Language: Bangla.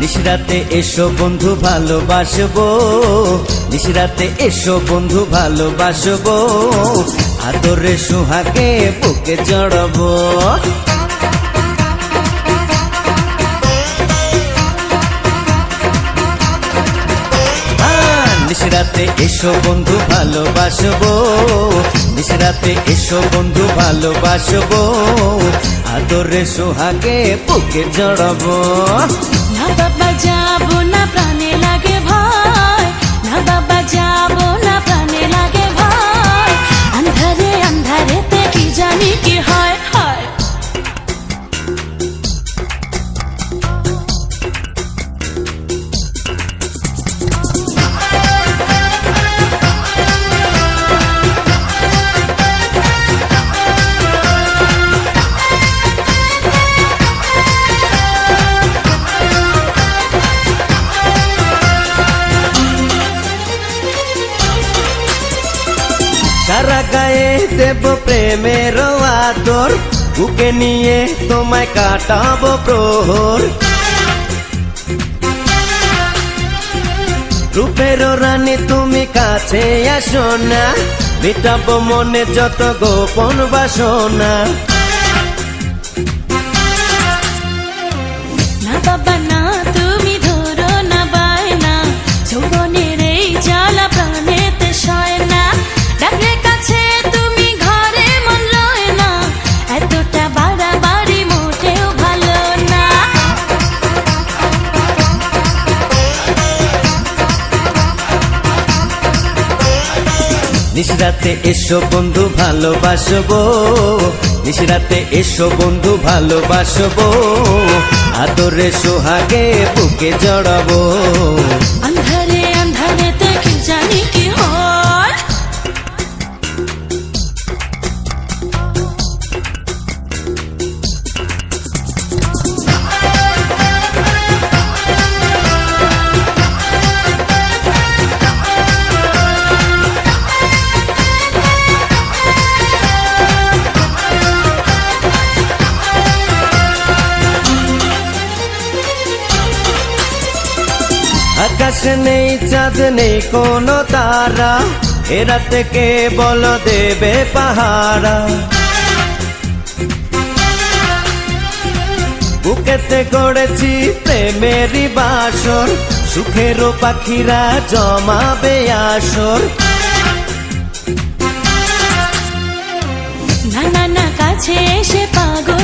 নিশরাতে এসো বন্ধু ভালোবাসবো। নিশরাতে এসো বন্ধু ভালোবাসবো। আদরে সুহাকে বুকে জড়াবো আহ, নিশরাতে এসো বন্ধু ভালোবাসবো। নিশরাতে এসো বন্ধু ভালোবাসবো। আদরে সোহাগে বুকে জড়াবো বাবা যাব না। দেব প্রেমের আদর, বুকে নিয়ে তোমায় কাটাব প্রহর। রূপের রানী, তুমি কাছে আসো না মনে যত গোপন বাসনা। নিশরাতে এসো বন্ধু ভালোবাসবো। নিশরাতে এসো বন্ধু ভালোবাসবো। আদরে সোহাগে বুকে জড়াবো। আকাশ নেই, চাঁদ নেই, কোনো তারা। এরা থেকে বল দেবে পাহারা? বুকেতে গড়েছি প্রেমেরই বাসর সুখেরও পাখিরা জমাবে আসর। না না না, কাছে এসে পাগল